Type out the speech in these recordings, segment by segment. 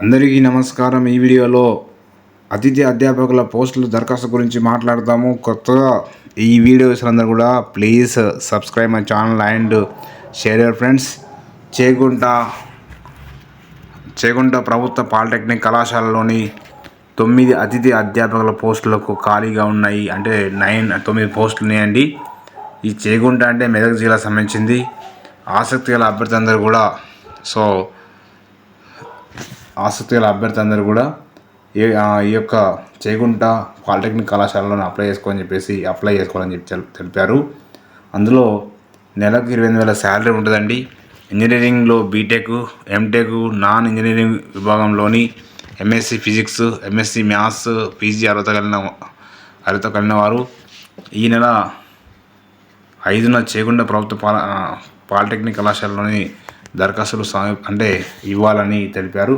అందరికీ నమస్కారం. ఈ వీడియోలో అతిథి అధ్యాపకుల పోస్టుల దరఖాస్తు గురించి మాట్లాడతాము కొత్తగా ఈ వీడియోస్ అందరూ కూడా please subscribe my channel and share your friends. Chegunta Chegunta ప్రభుత్వ పాలిటెక్నిక్ కళాశాలలోని తొమ్మిది అతిథి అధ్యాపకుల పోస్టులకు ఖాళీగా ఉన్నాయి. అంటే నైన్ తొమ్మిది పోస్టులు ఉన్నాయండి. ఈ చేగుంట అంటే మెదక్ జిల్లా సంబంధించింది. ఆసక్తి గల అభ్యర్థి అందరూ కూడా సో ఆసక్తి గల అభ్యర్థి అందరూ కూడా ఈ ఈ యొక్క చేగుంట పాలిటెక్నిక్ కళాశాలలో అప్లై చేసుకోని చెప్పేసి అప్లై చేసుకోవాలని చెప్పి తెలిపారు. అందులో నెలకు ఇరవై ఎనిమిది వేల శాలరీ ఉంటుందండి. ఇంజనీరింగ్లో BTech MTech non engineering విభాగంలోని MSc physics MSc maths PG అర్హత కలిగిన అర్హత కలిగిన వారు ఈ నెల ఐదున చేగుండ ప్రభుత్వ పాల పాలిటెక్నిక్ కళాశాలలోని దరఖాస్తులు సా అంటే ఇవ్వాలని తెలిపారు.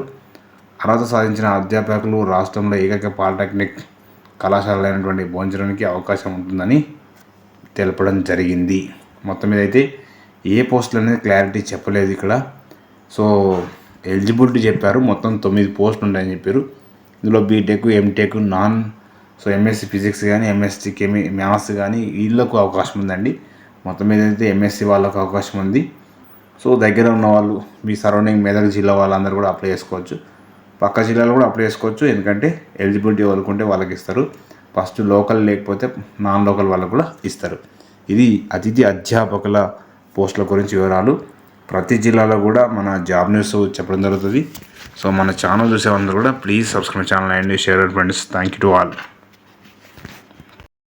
అర్హత సాధించిన అధ్యాపకులు రాష్ట్రంలో ఏకైక పాలిటెక్నిక్ కళాశాల అయినటువంటి భోంచడానికి అవకాశం ఉంటుందని తెలపడం జరిగింది. మొత్తం మీద అయితే ఏ పోస్టులు అనేది క్లారిటీ చెప్పలేదు ఇక్కడ. సో ఎలిజిబిలిటీ చెప్పారు. మొత్తం తొమ్మిది పోస్టులు ఉంటాయని చెప్పారు. ఇందులో BTech MTech non so MSc physics కానీ ఎంఎస్సి కెమి మ్యాథ్స్ కానీ వీళ్ళకు అవకాశం ఉందండి. మొత్తం మీద అయితే ఎంఎస్సి వాళ్ళకు అవకాశం ఉంది. సో దగ్గర ఉన్న వాళ్ళు మీ సరౌండింగ్ మెదక్ జిల్లా వాళ్ళందరూ కూడా అప్లై చేసుకోవచ్చు. పక్క జిల్లాలో కూడా అప్లై చేసుకోవచ్చు. ఎందుకంటే ఎలిజిబిలిటీ వాళ్ళకుంటే వాళ్ళకి ఇస్తారు. ఫస్ట్ లోకల్ లేకపోతే నాన్ లోకల్ వాళ్ళకు కూడా ఇస్తారు. ఇది అతిథి అధ్యాపకుల పోస్టుల గురించి వివరాలు. ప్రతి జిల్లాలో కూడా మన జాబ్ న్యూస్ చెప్పడం జరుగుతుంది. సో మన ఛానల్ చూసే అందరూ కూడా please subscribe channel and share friends. Thank you to all.